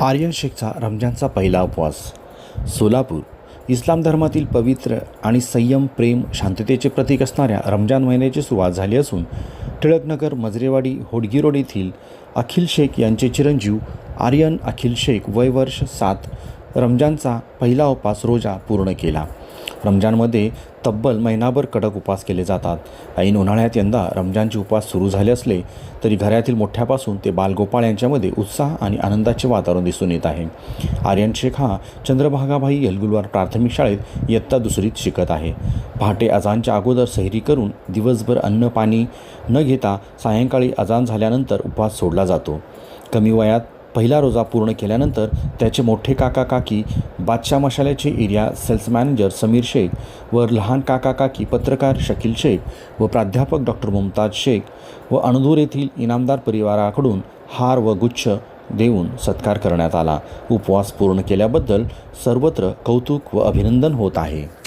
आर्यन शेखचा रमजानचा पहिला उपवास. सोलापूर इस्लाम धर्मातील पवित्र आणि संयम प्रेम शांततेचे प्रतीक असणाऱ्या रमजान महिन्याची सुरुवात झाली असून टिळकनगर मजरेवाडी होडगी रोड येथील अखिल शेख यांचे चिरंजीव आर्यन अखिल शेख वय वर्ष सात रमजानचा पहिला उपवास रोजा पूर्ण केला. रमजानमध्ये तब्बल महिनाभर कडक उपवास केले जातात. ऐन उन्हाळ्यात यंदा रमजानचे उपवास सुरू झाले असले तरी घरातील मोठ्यापासून ते बालगोपाळ यांच्यामध्ये उत्साह आणि आनंदाचे वातावरण दिसून येत आहे. आर्यन शेख हा चंद्रभागाबाई यलगुलवार प्राथमिक शाळेत इयत्ता दुसरीत शिकत आहे. पहाटे अजानच्या अगोदर सैरी करून दिवसभर अन्न पाणी न घेता सायंकाळी अजान झाल्यानंतर उपवास सोडला जातो. कमी वयात पहिला रोजा पूर्ण केल्यानंतर त्याचे मोठे काका काकी Badshah मशाल्याचे area sales manager Sameer Shaikh व लहान काका काकी पत्रकार शकील शेख व प्राध्यापक डॉक्टर मुमताज शेख व अणदूर येथील इनामदार परिवाराकडून हार व गुच्छ देऊन सत्कार करण्यात आला. उपवास पूर्ण केल्याबद्दल सर्वत्र कौतुक व अभिनंदन होत आहे.